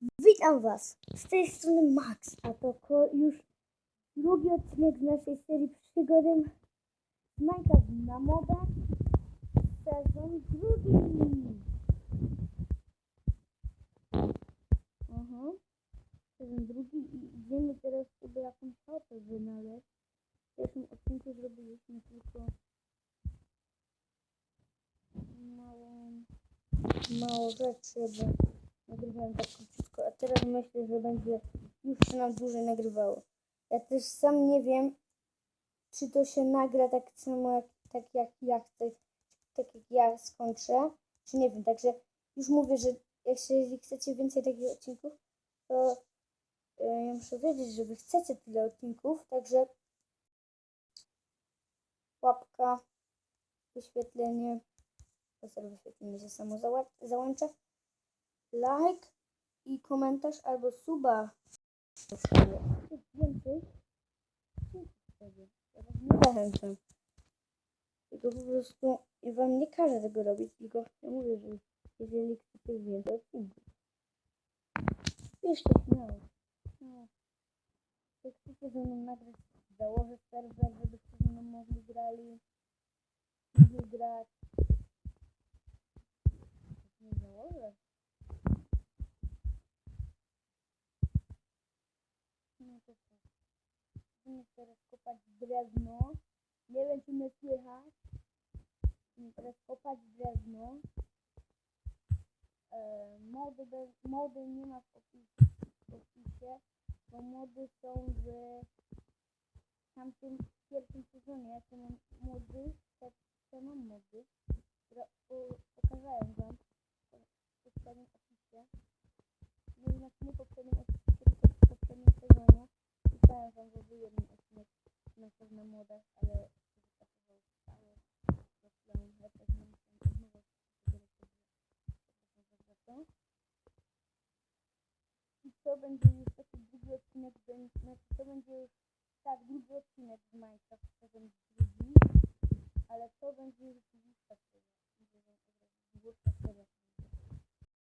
Witam Was! Z tej strony Max, a to już drugi odcinek z naszej serii przygody Minecraft na modę. Sezon drugi. Aha. Sezon drugi i idziemy teraz sobie jakąś chatę wynaleźć. W pierwszym odcinku zrobiliśmy tylko małą, mało rzeczy, bo nagrywałem tak króciutko, a teraz myślę, że będzie już się nam dłużej nagrywało. Ja też sam nie wiem, czy to się nagra tak samo jak, tak jak ja chcę, tak jak ja skończę, czy nie wiem, także już mówię, że jak- jeżeli chcecie więcej takich odcinków, to e, ja muszę wiedzieć, że wy chcecie tyle odcinków, także łapka, wyświetlenie, to wyświetlenie się samo załączę, like i komentarz albo suba. Więcej. Nie zachęcam. Tylko po prostu ja wam nie każę tego robić, tylko ja mówię, że jeżeli chcecie więcej odcinków. Piszcie śmiało. No. Jak chcecie ze mną nagrać, założę serwer, żebyście ze mną mogli grali. Mogli grać. Nie założę. Co? Będziemy teraz kopać drewno. Nie wiem, czy mnie słychać. Będziemy teraz kopać drewno. E, mody, bez, mody nie ma w opisie, w opisie, bo mody są w tamtym pierwszym sezonie. Mam mody, wam odcinek na pewno młode, ale I to będzie już taki drugi odcinek, znaczy to będzie już tak, drugi odcinek z Minecraft, to będzie drugi, ale to będzie już